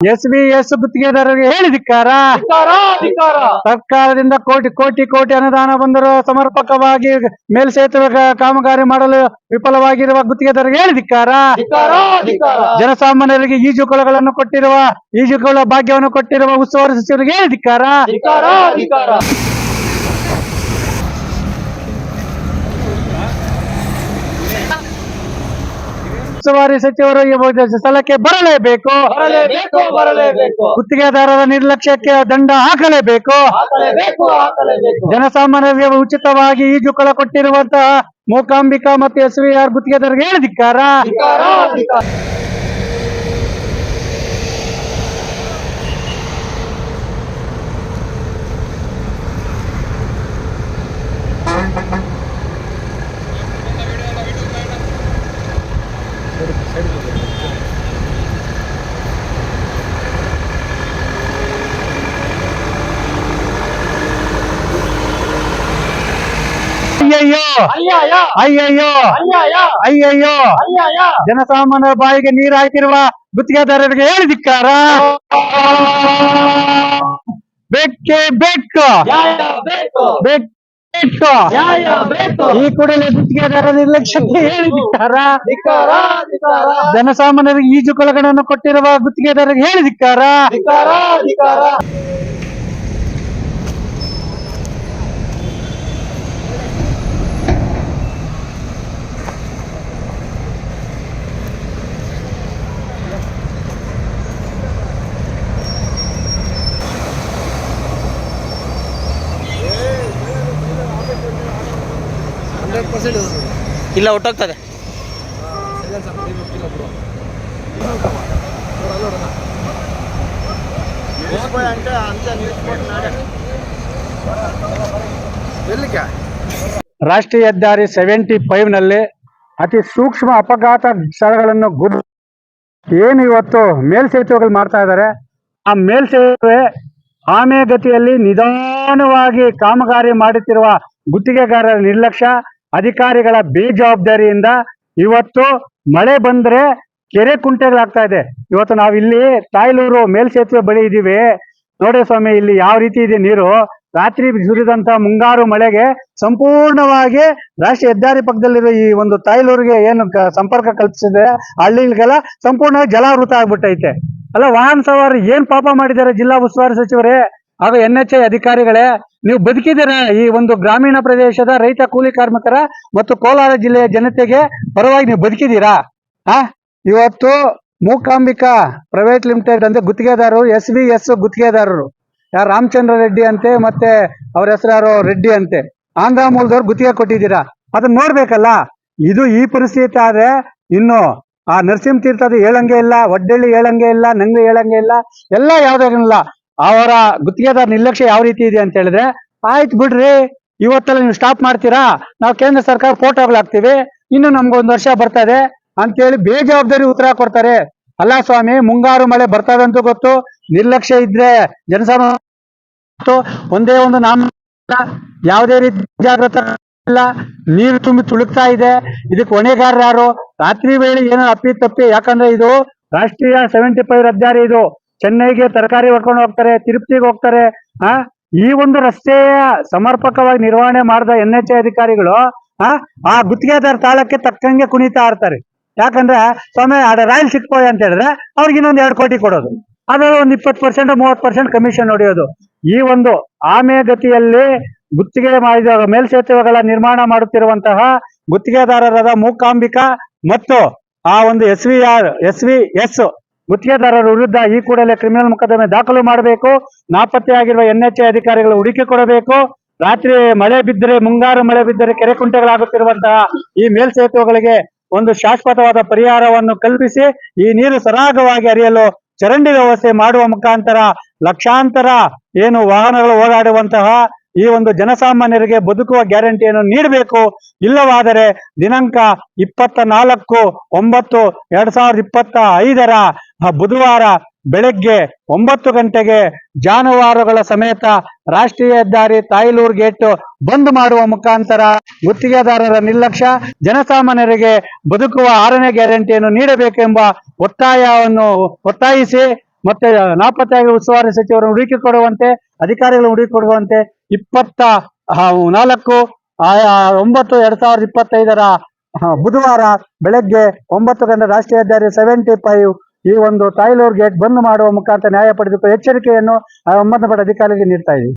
S B S ಗುತ್ತಿಗೆದಾರರಿಗೆ ಹೇಳಿದಿಕ್ಕಾರ ಧಿಕ್ಕಾರ. ಸರ್ಕಾರದಿಂದ ಕೋಟಿ ಕೋಟಿ ಕೋಟಿ ಅನುದಾನ ಬಂದರೂ ಸಮರ್ಪಕವಾಗಿ ಮೇಲ್ಸೇತುವೆ ಕಾಮಗಾರಿ ಮಾಡಲು ವಿಫಲವಾಗಿರುವ ಗುತ್ತಿಗೆದಾರರಿಗೆ ಹೇಳಿದಿಕ್ಕಾರ ಧಿಕ್ಕಾರ. ಜನಸಾಮಾನ್ಯರಿಗೆ ಈಜುಕೊಳಗಳನ್ನು ಕೊಟ್ಟಿರುವ ಈಜುಕೊಳ ಭಾಗ್ಯವನ್ನು ಕೊಟ್ಟಿರುವ ಉಸ್ತುವಾರಿ ಸಚಿವರಿಗೆ ಹೇಳಿದಿಕ್ಕಾರ ಧಿಕ್ಕಾರ. ಉಸ್ತುವಾರಿ ಸಚಿವರು ಸ್ಥಳಕ್ಕೆ ಬರಲೇಬೇಕು. ಬರಲೇಬೇಕು ಬರಲೇಬೇಕು. ಗುತ್ತಿಗೆದಾರರ ನಿರ್ಲಕ್ಷ್ಯಕ್ಕೆ ದಂಡ ಹಾಕಲೇಬೇಕು. ಹಾಕಲೇಬೇಕು ಹಾಕಲೇಬೇಕು. ಜನಸಾಮಾನ್ಯರಿಗೆ ಉಚಿತವಾಗಿ ಈಜುಕೊಳ ಕೊಟ್ಟಿರುವಂತಹ ಮೂಕಾಂಬಿಕಾ ಮತ್ತು ಎಸ್ ವಿ ಆರ್ ಗುತ್ತಿಗೆದಾರರಿಗೆ ಹೇಳಿದಿಕ್ಕಾರ ಅಯ್ಯಯ್ಯೋ. ಅಯ್ಯಯ್ಯೋ. ಅಯ್ಯಯ್ಯೋ. ಜನಸಾಮಾನ್ಯರ ಬಾಯಿಗೆ ನೀರು ಹಾಕಿರುವ ಗುತ್ತಿಗೆದಾರರಿಗೆ ಹೇಳಿದಿಕ್ಕಾರ ಬೆಕ್ಕೆ ಬೆಕ್ಕು. ಬೆಕ್ಕು. ಬೇಕು ಈ ಕೂಡಲೇ ಗುತ್ತಿಗೆದಾರರ ನಿರ್ಲಕ್ಷ್ಯಕ್ಕೆ ಹೇಳಿದಿಕ್ಕಾರ ಧಿಕ್ಕಾರ. ಧಿಕ್ಕಾರ ಜನಸಾಮಾನ್ಯರಿಗೆ ಈಜುಕೊಳಗಳನ್ನು ಕೊಟ್ಟಿರುವ ಗುತ್ತಿಗೆದಾರರಿಗೆ ಹೇಳಿದಿಕ್ಕಾರ ಧಿಕ್ಕಾರ. ಧಿಕ್ಕಾರ ಇಲ್ಲ ಒಟ್ಟೋಗ್ತದೆ. ರಾಷ್ಟ್ರೀಯ ಹೆದ್ದಾರಿ ಸೆವೆಂಟಿ ಫೈವ್ನಲ್ಲಿ ಅತಿ ಸೂಕ್ಷ್ಮ ಅಪಘಾತ ಸ್ಥಳಗಳನ್ನು ಗುರು ಏನು ಇವತ್ತು ಮೇಲ್ಸೇತುವೆಗಳು ಮಾಡ್ತಾ ಇದ್ದಾರೆ ಆ ಮೇಲ್ಸೇತುವೆ ಆಮೆಗತಿಯಲ್ಲಿ ನಿಧಾನವಾಗಿ ಕಾಮಗಾರಿ ಮಾಡುತ್ತಿರುವ ಗುತ್ತಿಗೆಗಾರರ ನಿರ್ಲಕ್ಷ್ಯ. ಅಧಿಕಾರಿಗಳ ಬೇಜವಾಬ್ದಾರಿಯಿಂದ ಇವತ್ತು ಮಳೆ ಬಂದ್ರೆ ಕೆರೆ ಕುಂಟೆಗಳಾಗ್ತಾ ಇದೆ. ಇವತ್ತು ನಾವು ಇಲ್ಲಿ ತಾಯ್ಲೂರು ಮೇಲ್ಸೇತುವೆ ಬಳಿ ಇದೀವಿ ನೋಡಿ ಸ್ವಾಮಿ, ಇಲ್ಲಿ ಯಾವ ರೀತಿ ಇದೆ ನೀರು? ರಾತ್ರಿ ಸುರಿದಂತ ಮುಂಗಾರು ಮಳೆಗೆ ಸಂಪೂರ್ಣವಾಗಿ ರಾಷ್ಟ್ರೀಯ ಹೆದ್ದಾರಿ ಪಕ್ಕದಲ್ಲಿರೋ ಈ ಒಂದು ತಾಯ್ಲೂರಿಗೆ ಏನು ಸಂಪರ್ಕ ಕಲ್ಪಿಸಿದೆ, ಹಳ್ಳಿಗಳಿಗೆಲ್ಲ ಸಂಪೂರ್ಣವಾಗಿ ಜಲಾವೃತ ಆಗ್ಬಿಟ್ಟೈತೆ. ಅಲ್ಲ, ವಾಹನ ಸವಾರಿ ಏನ್ ಪಾಪ ಮಾಡಿದ್ದಾರೆ ಜಿಲ್ಲಾ ಉಸ್ತುವಾರಿ ಸಚಿವರೇ? ಹಾಗೂ ಎನ್ ಎಚ್ ಐ ಅಧಿಕಾರಿಗಳೇ, ನೀವು ಬದುಕಿದ್ದೀರ ಈ ಒಂದು ಗ್ರಾಮೀಣ ಪ್ರದೇಶದ ರೈತ ಕೂಲಿ ಕಾರ್ಮಿಕರ ಮತ್ತು ಕೋಲಾರ ಜಿಲ್ಲೆಯ ಜನತೆಗೆ ಪರವಾಗಿ ನೀವು ಬದುಕಿದ್ದೀರಾ? ಆ? ಇವತ್ತು ಮೂಕಾಂಬಿಕಾ ಪ್ರೈವೇಟ್ ಲಿಮಿಟೆಡ್ ಅಂತ ಗುತ್ತಿಗೆದಾರರು ಎಸ್ ವಿ ಎಸ್ ಗುತ್ತಿಗೆದಾರರು. ಯಾರು ರಾಮಚಂದ್ರ ರೆಡ್ಡಿ ಅಂತೆ ಮತ್ತೆ ಅವ್ರ ಹೆಸರು ರೆಡ್ಡಿ ಅಂತೆ. ಆಂಧ್ರ ಮೂಲದವ್ರು ಗುತ್ತಿಗೆ ಕೊಟ್ಟಿದ್ದೀರಾ? ಅದನ್ನ ನೋಡ್ಬೇಕಲ್ಲ. ಇದು ಈ ಪರಿಸ್ಥಿತಿ ಆದ್ರೆ ಇನ್ನು ಆ ನರಸಿಂಹ ತೀರ್ಥದ ಹೇಳಂಗೆ ಇಲ್ಲ, ಒಡ್ಡಳ್ಳಿ ಹೇಳಂಗೆ ಇಲ್ಲ ನಂಗೆ ಹೇಳಂಗೆ ಇಲ್ಲ, ಎಲ್ಲ ಯಾವ್ದಾಗಿಲ್ಲ ಅವರ ಗುತ್ತಿಗೆದಾರ ನಿರ್ಲಕ್ಷ್ಯ ಯಾವ ರೀತಿ ಇದೆ ಅಂತ ಹೇಳಿದ್ರೆ, ಆಯ್ತು ಬಿಡ್ರಿ, ಇವತ್ತಲ್ಲ ನೀವು ಸ್ಟಾಪ್ ಮಾಡ್ತೀರಾ, ನಾವು ಕೇಂದ್ರ ಸರ್ಕಾರ ಫೋಟೋಗಳು ಹಾಕ್ತಿವಿ, ಇನ್ನು ನಮ್ಗೊಂದು ವರ್ಷ ಬರ್ತದೆ ಅಂತೇಳಿ ಬೇಜವಾಬ್ದಾರಿ ಉತ್ತರ ಕೊಡ್ತಾರೆ. ಅಲ್ಲ ಸ್ವಾಮಿ, ಮುಂಗಾರು ಮಳೆ ಬರ್ತದೆ ಅಂತ ಗೊತ್ತು, ನಿರ್ಲಕ್ಷ್ಯ ಇದ್ರೆ ಜನಸಾಮಾನ್ಯ ಒಂದೇ ಒಂದು ನಾಮ ಯಾವುದೇ ರೀತಿ ಜಾಗೃತ ಇಲ್ಲ, ನೀರು ತುಂಬಿ ತುಳುಕ್ತಾ ಇದೆ, ಇದಕ್ಕೆ ಹೊಣೆಗಾರರು ರಾತ್ರಿ ವೇಳೆ ಏನೋ ಅಪ್ಪಿ ತಪ್ಪಿ, ಯಾಕಂದ್ರೆ ಇದು ರಾಷ್ಟ್ರೀಯ ಸೆವೆಂಟಿ ಫೈವ್ ಹೆದ್ದಾರಿ ಇದು. ಚೆನ್ನೈಗೆ ತರಕಾರಿ ಹೊಡ್ಕೊಂಡು ಹೋಗ್ತಾರೆ, ತಿರುಪ್ತಿಗೆ ಹೋಗ್ತಾರೆ, ಆ? ಈ ಒಂದು ರಸ್ತೆಯ ಸಮರ್ಪಕವಾಗಿ ನಿರ್ವಹಣೆ ಮಾಡಿದ ಎನ್ ಎಚ್ ಅಧಿಕಾರಿಗಳು, ಆ? ಆ ಗುತ್ತಿಗೆದಾರ ತಾಳಕ್ಕೆ ತಕ್ಕಂಗೆ ಕುಣಿತಾ ಇರ್ತಾರೆ. ಯಾಕಂದ್ರೆ, ಸ್ವಾಮಿ ಅದ ರಾಯಲ್ ಸಿಕ್ಕೋಯ್ ಅಂತ ಹೇಳಿದ್ರೆ ಅವ್ರಿಗೆ ಇನ್ನೊಂದು ಎರಡು ಕೋಟಿ ಕೊಡೋದು. ಅದರ ಒಂದು ಇಪ್ಪತ್ತು ಪರ್ಸೆಂಟ್ ಮೂವತ್ತು ಪರ್ಸೆಂಟ್ ಕಮಿಷನ್ ಹೊಡೆಯೋದು. ಈ ಒಂದು ಆಮೆ ಗತಿಯಲ್ಲಿ ಗುತ್ತಿಗೆ ಮಾಡಿದ ಮೇಲ್ಸೇತುವೆಗಳ ನಿರ್ಮಾಣ ಮಾಡುತ್ತಿರುವಂತಹ ಗುತ್ತಿಗೆದಾರರಾದ ಮೂಕಾಂಬಿಕಾ ಮತ್ತು ಆ ಒಂದು S V R S V S ಗುತ್ತಿಗೆದಾರರ ವಿರುದ್ಧ ಈ ಕೂಡಲೇ ಕ್ರಿಮಿನಲ್ ಮೊಕದ್ದಮೆ ದಾಖಲು ಮಾಡಬೇಕು. ನಾಪತ್ತೆಯಾಗಿರುವ ಎನ್ ಎಚ್ ಅಧಿಕಾರಿಗಳು ಹುಡುಕಿ ಕೊಡಬೇಕು. ರಾತ್ರಿ ಮಳೆ ಬಿದ್ದರೆ, ಮುಂಗಾರು ಮಳೆ ಬಿದ್ದರೆ ಕೆರೆ ಕುಂಟೆಗಳಾಗುತ್ತಿರುವಂತಹ ಈ ಮೇಲ್ಸೇತುವೆಗಳಿಗೆ ಒಂದು ಶಾಶ್ವತವಾದ ಪರಿಹಾರವನ್ನು ಕಲ್ಪಿಸಿ, ಈ ನೀರು ಸರಾಗವಾಗಿ ಹರಿಯಲು ಚರಂಡಿ ವ್ಯವಸ್ಥೆ ಮಾಡುವ ಮುಖಾಂತರ ಲಕ್ಷಾಂತರ ಏನು ವಾಹನಗಳು ಓಡಾಡುವಂತಹ ಈ ಒಂದು ಜನಸಾಮಾನ್ಯರಿಗೆ ಬದುಕುವ ಗ್ಯಾರಂಟಿಯನ್ನು ನೀಡಬೇಕು. ಇಲ್ಲವಾದರೆ ದಿನಾಂಕ ಇಪ್ಪತ್ತ ನಾಲ್ಕು ಒಂಬತ್ತು ಎರಡ್ ಸಾವಿರದ ಇಪ್ಪತ್ತ ಐದರ ಬುಧವಾರ ಬೆಳಗ್ಗೆ ಒಂಬತ್ತು ಗಂಟೆಗೆ ಜಾನುವಾರುಗಳ ಸಮೇತ ರಾಷ್ಟ್ರೀಯ ಹೆದ್ದಾರಿ ತಾಯ್ಲೂರ್ ಗೇಟ್ ಬಂದ್ ಮಾಡುವ ಮುಖಾಂತರ ಗುತ್ತಿಗೆದಾರರ ನಿರ್ಲಕ್ಷ್ಯ, ಜನಸಾಮಾನ್ಯರಿಗೆ ಬದುಕುವ ಆರನೇ ಗ್ಯಾರಂಟಿಯನ್ನು ನೀಡಬೇಕೆಂಬ ಒತ್ತಾಯವನ್ನು ಒತ್ತಾಯಿಸಿ ಮತ್ತೆ ನಾಪತ್ತೆಯಾಗಿ ಉಸ್ತುವಾರಿ ಸಚಿವರನ್ನು ಹುಡುಕಿ ಕೊಡುವಂತೆ ಅಧಿಕಾರಿಗಳನ್ನು ಹುಡುಕಿ ಕೊಡುವಂತೆ ಇಪ್ಪತ್ತ ನಾಲ್ಕು ಒಂಬತ್ತು ಎರಡ್ ಸಾವಿರದ ಇಪ್ಪತ್ತೈದರ ಬುಧವಾರ ಬೆಳಗ್ಗೆ ಒಂಬತ್ತು ಗಂಟೆ ರಾಷ್ಟ್ರೀಯ ಹೆದ್ದಾರಿ ಸೆವೆಂಟಿ ಫೈವ್ ಈ ಒಂದು ತಾಯ್ಲೂರು ಗೇಟ್ ಬಂದ್ ಮಾಡುವ ಮುಖಾಂತರ ನ್ಯಾಯ ಪಡೆದುಕೊಂಡು ಎಚ್ಚರಿಕೆಯನ್ನು ಸಂಬಂಧಪಟ್ಟ ಅಧಿಕಾರಿಗೆ ನೀಡ್ತಾ ಇದ್ದೀವಿ.